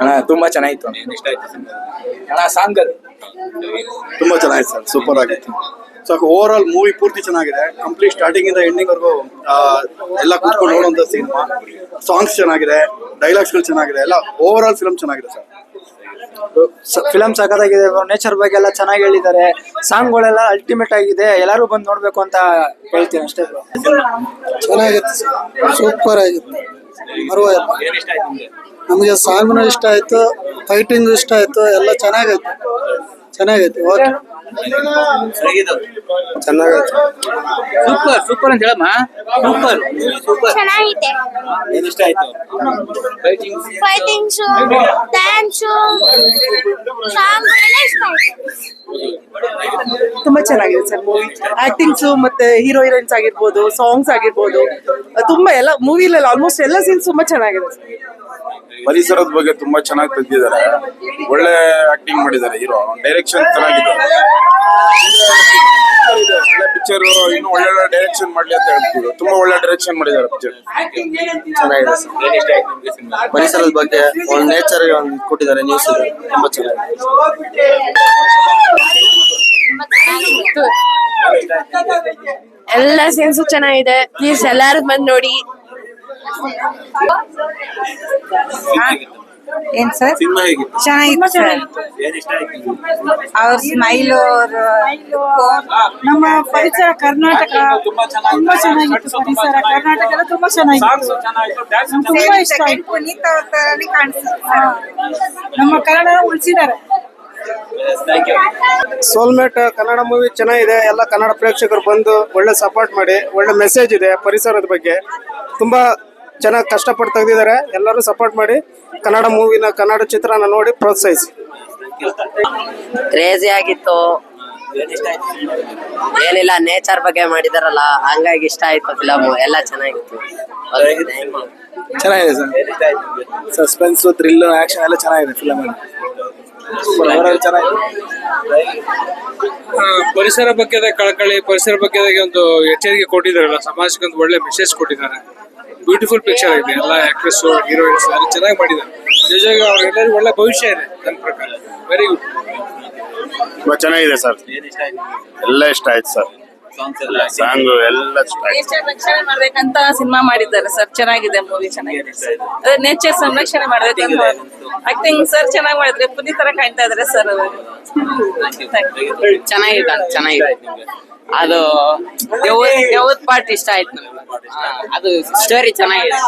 ಅಣ್ಣ ತುಂಬಾ ಚೆನ್ನಾಗಿತ್ತು. ಇಷ್ಟ ಆಯ್ತು ಸಿನಿಮಾ? ಅಣ್ಣ ಸಾಂಗ್ ತುಂಬಾ ಚೆನ್ನಾಗಿದೆ ಸರ್ ಸೂಪರ್ ಆಗಿತ್ತು. ಸೊ ಓವರ್ ಆಲ್ ಮೂವಿ ಪೂರ್ತಿ ಚೆನ್ನಾಗಿದೆ. ಕಂಪ್ಲೀಟ್ ಸ್ಟಾರ್ಟಿಂಗ್ ಇಂದ ಎಂಡಿಂಗ್ ವರ್ಗು ಎಲ್ಲ ಕೂತ್ಕೊಂಡು ನೋಡುವಂತ ಸಿನಿಮಾ. ಸಾಂಗ್ಸ್ ಚೆನ್ನಾಗಿದೆ ಡೈಲಾಗ್ಸ್ಗಳು ಚೆನ್ನಾಗಿದೆ ಎಲ್ಲ ಓವರ್ ಆಲ್ ಫಿಲಮ್ ಚೆನ್ನಾಗಿದೆ ಸರ್. ಫಿಲಮ್ ಸಖತ್ತಾಗಿದೆ ನೇಚರ್ ಬಗ್ಗೆ ಎಲ್ಲ ಚೆನ್ನಾಗಿ ಹೇಳಿದ್ದಾರೆ. ಸಾಂಗ್ಗಳೆಲ್ಲ ಅಲ್ಟಿಮೇಟ್ ಆಗಿದೆ ಎಲ್ಲರೂ ಬಂದು ನೋಡ್ಬೇಕು ಅಂತ ಹೇಳ್ತೀನಿ ಅಷ್ಟೇ. ಚೆನ್ನಾಗಿತ್ತು ಸೂಪರ್ ಆಗಿತ್ತು. ನಿಮ್ಗೆ ಸಾಂಗ್ನು ಇಷ್ಟ ಆಯ್ತು ಫೈಟಿಂಗ್ ಇಷ್ಟ ಆಯ್ತು ಎಲ್ಲ ಚೆನ್ನಾಗೈತೆ. ಚೆನ್ನಾಗೈತೆ ಓಕೆ ಚೆನ್ನಾಗೈತೆ. ಸೂಪರ್ ಸೂಪರ್ ಅಂತ ಹೇಳಮ್ಮ. ಸೂಪರ್ ಸೂಪರ್ ಚೆನ್ನಾಗಿದೆ. ಏನು ಇಷ್ಟ ಆಯ್ತು? ಫೈಟಿಂಗ್ ಫೈಟಿಂಗ್ಸು ಡ್ಯಾನ್ಸು ಸಾಂಗ್ ಎಲ್ಲ ಇಷ್ಟ ಆಯ್ತು. ತುಂಬಾ ಚೆನ್ನಾಗಿದೆ ಸರ್ ಮೂವಿ ಆಕ್ಟಿಂಗ್ಸ್ ಮತ್ತೆ ಹೀರೋ ಹೀರೋಯಿನ್ಸ್ ಆಗಿರ್ಬೋದು ಸಾಂಗ್ಸ್ ಆಗಿರ್ಬೋದು ತುಂಬಾ ಎಲ್ಲ ಮೂವಿಲೆಲ್ಲ ಆಲ್ಮೋಸ್ಟ್ ಎಲ್ಲ ಸೀನ್ಸ್ ತುಂಬಾ ಚೆನ್ನಾಗಿದೆ. ಸರ್ ಪರಿಸರದ ಬಗ್ಗೆ ತುಂಬಾ ಚೆನ್ನಾಗಿ ತೆಗ್ದಿದ್ದಾರೆ. ಒಳ್ಳೆ ಆಕ್ಟಿಂಗ್ ಮಾಡಿದ್ದಾರೆ ಹೀರೋ. ಡೈರೆಕ್ಷನ್ ಚೆನ್ನಾಗಿದೆ. ಒಳ್ಳೆ ಪಿಕ್ಚರ್ ಇನ್ನು ಒಳ್ಳೆ ಒಳ್ಳೆ ಡೈರೆಕ್ಷನ್ ಮಾಡ್ಲಿ ಅಂತ ಹೇಳ್ತಿದ್ರು ತುಂಬಾ ಒಳ್ಳೆ ಡೈರೆಕ್ಷನ್ ಮಾಡಿದ್ದಾರೆ ಪಿಕ್ಚರ್ ಚೆನ್ನಾಗಿದೆ ಸರ್. ಪರಿಸರದ ಬಗ್ಗೆ ಒಂದು ನೇಚರ್ ಒಂದು ಕೊಟ್ಟಿದ್ದಾರೆ ನ್ಯೂಸ್ ತುಂಬಾ ಚೆನ್ನಾಗಿದೆ. ಎಲ್ಲ ಸೀನ್ಸು ಚೆನ್ನಾಗಿದೆ. ಪ್ಲೀಸ್ ಎಲ್ಲಾರು ಬಂದು ನೋಡಿ. ಏನ್ ಸರ್? ಚೆನ್ನಾಗಿತ್ತು ಸರ್? ಅವ್ರ ಸ್ಮೈಲ್ ಅವ್ರ ನಮ್ಮ ಪರಿಸರ ಕರ್ನಾಟಕ ತುಂಬಾ ಚೆನ್ನಾಗಿತ್ತು. ಪರಿಸರ ಕರ್ನಾಟಕ ಎಲ್ಲ ತುಂಬಾ ಚೆನ್ನಾಗಿತ್ತು. ತುಂಬಾ ಇಷ್ಟ ಆಯ್ತು ಪುನೀತ್ ಅವ್ರ ತರಾನೇ ಕಾಣಿಸುತ್ತೆ ನಮ್ಮ ಕನ್ನಡ ಉಳಿಸಿದ್ದಾರೆ. ಸೋಲ್ಮೇಟ್ ಕನ್ನಡ ಮೂವಿ ಚೆನ್ನಾಗಿದೆ. ಎಲ್ಲ ಕನ್ನಡ ಪ್ರೇಕ್ಷಕರು ಬಂದು ಒಳ್ಳೆ ಸಪೋರ್ಟ್ ಮಾಡಿ ಒಳ್ಳೆ ಮೆಸೇಜ್ ಇದೆ ಪರಿಸರದ ಬಗ್ಗೆ. ತುಂಬಾ ಚೆನ್ನಾಗಿ ಕಷ್ಟಪಟ್ಟು ತೆಗೆದಿದ್ದಾರೆ. ಎಲ್ಲರೂ ಸಪೋರ್ಟ್ ಮಾಡಿ ಕನ್ನಡ ಮೂವಿನ ಕನ್ನಡ ಚಿತ್ರನ ನೋಡಿ ಪ್ರೋತ್ಸಾಹಿಸಿ. ಕ್ರೇಜಿ ಆಗಿತ್ತು. ಏನ್ ಏನಿಲ್ಲ ನೇಚರ್ ಬಗ್ಗೆ ಮಾಡಿದಾರಲ್ಲ ಹಂಗಾಗಿ ಇಷ್ಟ ಆಯ್ತು ಫಿಲಮ್ ಎಲ್ಲ ಚೆನ್ನಾಗಿತ್ತು. ಚೆನ್ನಾಗಿದೆ ಸರ್. ಸಸ್ಪೆನ್ಸ್ ಥ್ರಿಲ್ ಆಕ್ಷನ್ ಎಲ್ಲ ಚೆನ್ನಾಗಿದೆ ಫಿಲಮ್ ಪರಿಸರ ಬಗ್ಗೆ ಕಳಕಳಿ ಪರಿಸರ ಬಗ್ಗೆ ಒಂದು ಎಚ್ಚರಿಕೆ ಕೊಟ್ಟಿದ್ದಾರಲ್ಲ ಸಮಾಜಕ್ಕೆ ಒಂದು ಒಳ್ಳೆ ಮೆಸೇಜ್ ಕೊಟ್ಟಿದ್ದಾರೆ. ಬ್ಯೂಟಿಫುಲ್ ಪಿಕ್ಚರ್ ಇದೆ. ಎಲ್ಲ ಆಕ್ಟ್ರೆಸ್ ಹೀರೋಯಿನ್ಸ್ ಎಲ್ಲ ಚೆನ್ನಾಗಿ ಮಾಡಿದ್ದಾರೆ. ನಿಜವಾಗಿ ಅವ್ರಿಗೆಲ್ಲರಿಗೂ ಒಳ್ಳೆ ಭವಿಷ್ಯ ಇದೆ ನನ್ನ ಪ್ರಕಾರ. ವೆರಿ ಗುಡ್ ತುಂಬಾ ಚೆನ್ನಾಗಿದೆ ಸರ್. ಏನ್ ಇಷ್ಟ ಆಯ್ತು ಎಲ್ಲ ಇಷ್ಟ ಆಯ್ತು ಸರ್. ಎಲ್ಲ ಸಾಂಗ್ ಎಲ್ಲ ಇಷ್ಟ ಆಯ್ತು. ನೇಚರ್ ರಕ್ಷಣೆ ಮಾಡ್ಬೇಕಂತ ಸಿನಿಮಾ ಮಾಡಿದ್ದಾರೆ ಸರ್. ಚೆನ್ನಾಗಿದೆ ಮೂವಿ ಚೆನ್ನಾಗಿದೆ. ಅದೇ ನೇಚರ್ ಸಂರಕ್ಷಣೆ ಮಾಡ್ಬೇಕಂತ ಆಕ್ಟಿಂಗ್ ಸರ್ ಚೆನ್ನಾಗಿ ಮಾಡಿದ್ರೆ ಪುನೀತ್ ತರ ಕಾಣ್ತಾ ಇದಾರೆ ಸರ್ ಚೆನ್ನಾಗಿದೆ ಚೆನ್ನಾಗಿದೆ. ಅದು ದೇವದ ಪಾರ್ಟ್ ಇಷ್ಟ ಆಯ್ತು ನಮ್ಗೆ? ಅದು ಸ್ಟೋರಿ ಚೆನ್ನಾಗಿದೆ.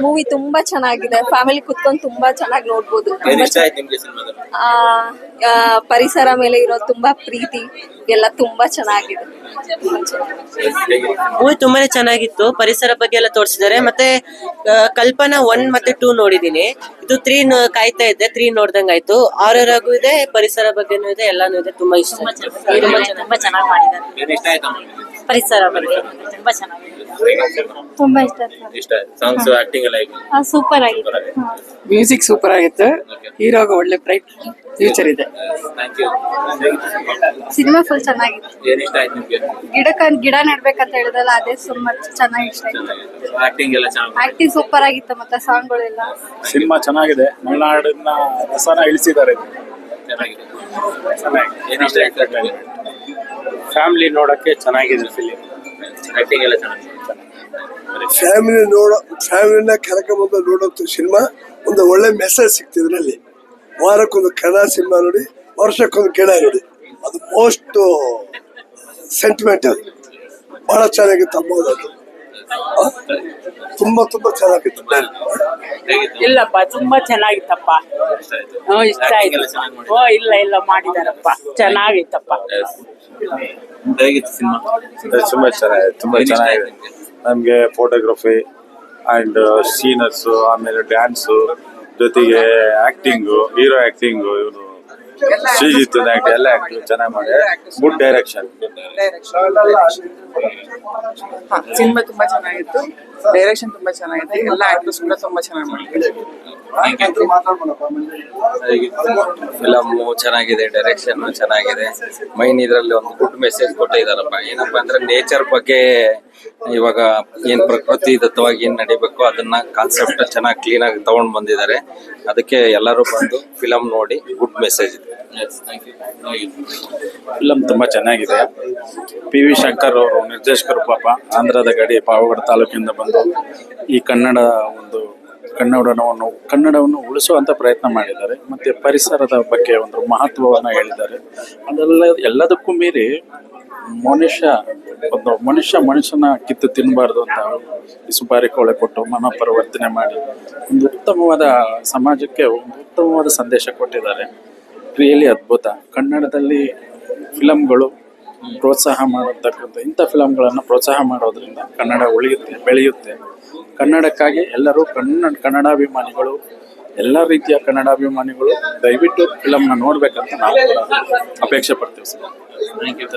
ಮೂವಿ ತುಂಬಾ ಚೆನ್ನಾಗಿದೆ. ಫ್ಯಾಮಿಲಿ ಕುತ್ಕೊಂಡು ತುಂಬಾ ಚೆನ್ನಾಗಿ ನೋಡ್ಬೋದು. ಏನ್ ಇಷ್ಟ ಆಯ್ತು ನಿಮ್ಗೆ ಸಿನಿಮಾದಲ್ಲಿ? ಆ, ಆ, ಪರಿಸರ ಮೇಲೆ ಇರೋ ತುಂಬಾ ಪ್ರೀತಿ. ಎಲ್ಲ ತುಂಬಾ ಚೆನ್ನಾಗಿದೆ. ಮೂವಿ ತುಂಬಾನೇ ಚೆನ್ನಾಗಿತ್ತು. ಪರಿಸರ ಬಗ್ಗೆ ಎಲ್ಲ ತೋರಿಸಿದ್ದಾರೆ. ಮತ್ತೆ ಆ, ಕಲ್ಪನಾ ಒನ್ ಮತ್ತೆ ಟೂ ನೋಡಿದೀನಿ ಇದು ತ್ರೀ ಕಾಯ್ತಾ ಇದ್ದೆ ತ್ರೀ ನೋಡ್ದಂಗಾಯ್ತು ಆರರ್ ಆಗು ಇದೆ ಪರಿಸರ ಬಗ್ಗೆನೂ ಇದೆ ಎಲ್ಲಾನು ಇದೆ. ತುಂಬಾ ಇಷ್ಟ ತುಂಬಾ ಚೆನ್ನಾಗಿ ಮಾಡಿದ್ದಾರೆ. ಇಷ್ಟ ಪರಿಸರ ಬಗ್ಗೆ. ತುಂಬಾ ಚೆನ್ನಾಗಿದೆ. ತುಂಬಾ ಇಷ್ಟ ಇಷ್ಟ. ಆಯ್ತು ಸಾಂಗ್ಸ್ ಆಕ್ಟಿಂಗ್ ಎಲ್ಲ ಹೇಗೆ? ಸೂಪರ್ ಆಗಿದೆ ಮ್ಯೂಸಿಕ್ ಸೂಪರ್ ಆಗಿತ್ತು. ಹೀರೋಗ ಒಳ್ಳೆ ಬ್ರೈಟ್ ಫ್ಯೂಚರ್ ಇದೆ. ಥ್ಯಾಂಕ್ ಯು ಸಿನಿಮಾ ಫುಲ್ ಚೆನ್ನಾಗಿತ್ತು. ಏನ್ ಇಷ್ಟ ಆಯ್ತು ನಿಮ್ಗೆ? ಗಿಡಕ್ಕ ಗಿಡ ನೆಡ್ಬೇಕಂತ ಹೇಳಿದ್ರಲ್ಲ ಅದೇ ತುಂಬಾ ಚೆನ್ನಾಗಿ ಇಷ್ಟ ಆಯ್ತು. ಆಕ್ಟಿಂಗ್ ಎಲ್ಲ ಚೆನ್ನಾಗಿ ಆಕ್ಟಿಂಗ್ ಸೂಪರ್ ಆಗಿತ್ತು ಮತ್ತೆ ಸಾಂಗ್ಗಳೆಲ್ಲ ಸಿನಿಮಾ ಚೆನ್ನಾಗಿದೆ. ಮಲೆನಾಡಿನ ರಸನ ಇಳಿಸಿದ್ದಾರೆ. ಚೆನ್ನಾಗಿದೆ. ಏನ್ ಇಷ್ಟ ಆಯ್ತು ನಿಮ್ಗೆ? ಫ್ಯಾಮಿಲಿ ನೋಡಕ್ಕೆ ಚೆನ್ನಾಗಿದೆ ಫಿಲಿಂ ಆಕ್ಟಿಂಗ್ ಎಲ್ಲ ಚೆನ್ನಾಗಿದೆ. ಫ್ಯಾಮಿಲಿ ನೋಡೋ ಫ್ಯಾಮಿಲಿನ ಕರ್ಕೊಂಬಂದು ನೋಡೋ ಸಿನಿಮಾ ಒಂದು ಒಳ್ಳೆ ಮೆಸೇಜ್ ಸಿಗ್ತಿದ್ರಲ್ಲಿ ಇದರಲ್ಲಿ. ವಾರಕ್ಕೊಂದು ಕನ್ನಡ ಸಿನಿಮಾ ನೋಡಿ ವರ್ಷಕ್ಕೊಂದು ಗಿಡ ನೋಡಿ. ಅದು ಮೋಸ್ಟ್ ಸೆಂಟಿಮೆಂಟ್ ಅದು ಬಹಳ ಚೆನ್ನಾಗಿತ್ತು ತಂಬೋದು ಅದು ಆ? ತುಂಬಾ ತುಂಬಾ ಚೆನ್ನಾಗಿತ್ತು ಇಲ್ಲಪ್ಪ ತುಂಬಾ ಚೆನ್ನಾಗಿತ್ತಪ್ಪ. ಇಷ್ಟ ಆಯ್ತು. ಹ್ಮ್, ಇಷ್ಟ ಆಯ್ತು ಓ ಇಲ್ಲ ಇಲ್ಲ ಮಾಡಿದಾರಪ್ಪ. ಚೆನ್ನಾಗಿತ್ತಪ್ಪ. ಹೇಗಿತ್ತು ಸಿನಿಮಾ? ತುಂಬಾ ಚೆನ್ನಾಗಿದೆ ತುಂಬಾ ಏನ್ ಇಷ್ಟ ಚೆನ್ನಾಗಿದೆ. ನಿಮ್ಗೆ? ನಮ್ಗೆ ಫೋಟೋಗ್ರಫಿ ಅಂಡ್ ಸೀನರ್ಸ್ ಆಮೇಲೆ ಡ್ಯಾನ್ಸು ಜೊತೆಗೆ ಆಕ್ಟಿಂಗು ಹೀರೋ ಆಕ್ಟಿಂಗು ಇವನು ಶ್ರೀಜಿತ್ ಆಕ್ಟ್ ಎಲ್ಲ ಆಕ್ಟ್ ಚೆನ್ನಾಗಿ ಮಾಡಿ ಗುಡ್ ಡೈರೆಕ್ಷನ್ ಸಿನಿಮಾ ತುಂಬಾ ಚೆನ್ನಾಗಿತ್ತು. ಡೈರೆಕ್ಷನ್ ತುಂಬಾ ಚೆನ್ನಾಗಿದೆ. ಎಲ್ಲ ಆಕ್ಟರ್ಸ್ ಕೂಡ ತುಂಬಾ ಚೆನ್ನಾಗಿ ಮಾಡಿದ್ದಾರೆ. ಫಿಲಮ್ ಚೆನ್ನಾಗಿದೆ ಡೈರೆಕ್ಷನ್ ಚೆನ್ನಾಗಿದೆ. ಮೈನ್ ಇದರಲ್ಲಿ ಒಂದು ಗುಡ್ ಮೆಸೇಜ್ ಕೊಟ್ಟಿದಾರಪ್ಪ ಏನಪ್ಪಾ ಅಂದ್ರೆ ನೇಚರ್ ಬಗ್ಗೆ ಇವಾಗ ಏನ್ ಪ್ರಕೃತಿ ದತ್ತವಾಗಿ ಏನ್ ನಡಿಬೇಕು ಅದನ್ನ ಕಾನ್ಸೆಪ್ಟ್ ಚೆನ್ನಾಗಿ ಕ್ಲೀನ್ ಆಗಿ ತಗೊಂಡ್ ಬಂದಿದ್ದಾರೆ. ಅದಕ್ಕೆ ಎಲ್ಲರೂ ಬಂದು ಫಿಲಮ್ ನೋಡಿ ಗುಡ್ ಮೆಸೇಜ್ ಇದೆ ಫಿಲಮ್ ತುಂಬ ಚೆನ್ನಾಗಿದೆ. ಪಿ ವಿ ಶಂಕರ್ ಅವರು, ನಿರ್ದೇಶಕರು ಪಾಪ ಆಂಧ್ರದ ಗಡಿ, ಪಾವಗಡ ತಾಲೂಕಿಂದ ಬಂದು ಈ ಕನ್ನಡ ಒಂದು ಕನ್ನಡವನ್ನು ಕನ್ನಡವನ್ನು ಉಳಿಸುವಂಥ ಪ್ರಯತ್ನ ಮಾಡಿದ್ದಾರೆ. ಮತ್ತು ಪರಿಸರದ ಬಗ್ಗೆ ಒಂದು ಮಹತ್ವವನ್ನು ಹೇಳಿದ್ದಾರೆ. ಅದೆಲ್ಲ ಎಲ್ಲದಕ್ಕೂ ಮೀರಿ ಮನುಷ್ಯ, ಒಂದು ಮನುಷ್ಯ ಮನುಷ್ಯನ ಕಿತ್ತು ತಿನ್ನಬಾರ್ದು ಅಂತ ಸುಪಾರಿ ಕೋಳೆ ಕೊಟ್ಟು ಮನೋಪರಿವರ್ತನೆ ಮಾಡಿ ಒಂದು ಉತ್ತಮವಾದ ಸಮಾಜಕ್ಕೆ ಒಂದು ಉತ್ತಮವಾದ ಸಂದೇಶ ಕೊಟ್ಟಿದ್ದಾರೆ. ರಿಯಲಿ ಅದ್ಭುತ. ಕನ್ನಡದಲ್ಲಿ ಫಿಲಮ್ಗಳು ಪ್ರೋತ್ಸಾಹ ಮಾಡತಕ್ಕಂಥ, ಇಂಥ ಫಿಲಮ್ಗಳನ್ನು ಪ್ರೋತ್ಸಾಹ ಮಾಡೋದ್ರಿಂದ ಕನ್ನಡ ಉಳಿಯುತ್ತೆ, ಬೆಳೆಯುತ್ತೆ. ಕನ್ನಡಕ್ಕಾಗಿ ಎಲ್ಲರೂ ಕನ್ನಡ ಕನ್ನಡಾಭಿಮಾನಿಗಳು, ಎಲ್ಲ ರೀತಿಯ ಕನ್ನಡಾಭಿಮಾನಿಗಳು ದಯವಿಟ್ಟು ಫಿಲಮ್ನ ನೋಡಬೇಕಂತ ನಾವು ಅಪೇಕ್ಷೆ ಪಡ್ತೀವಿ ಸರ್. Thank you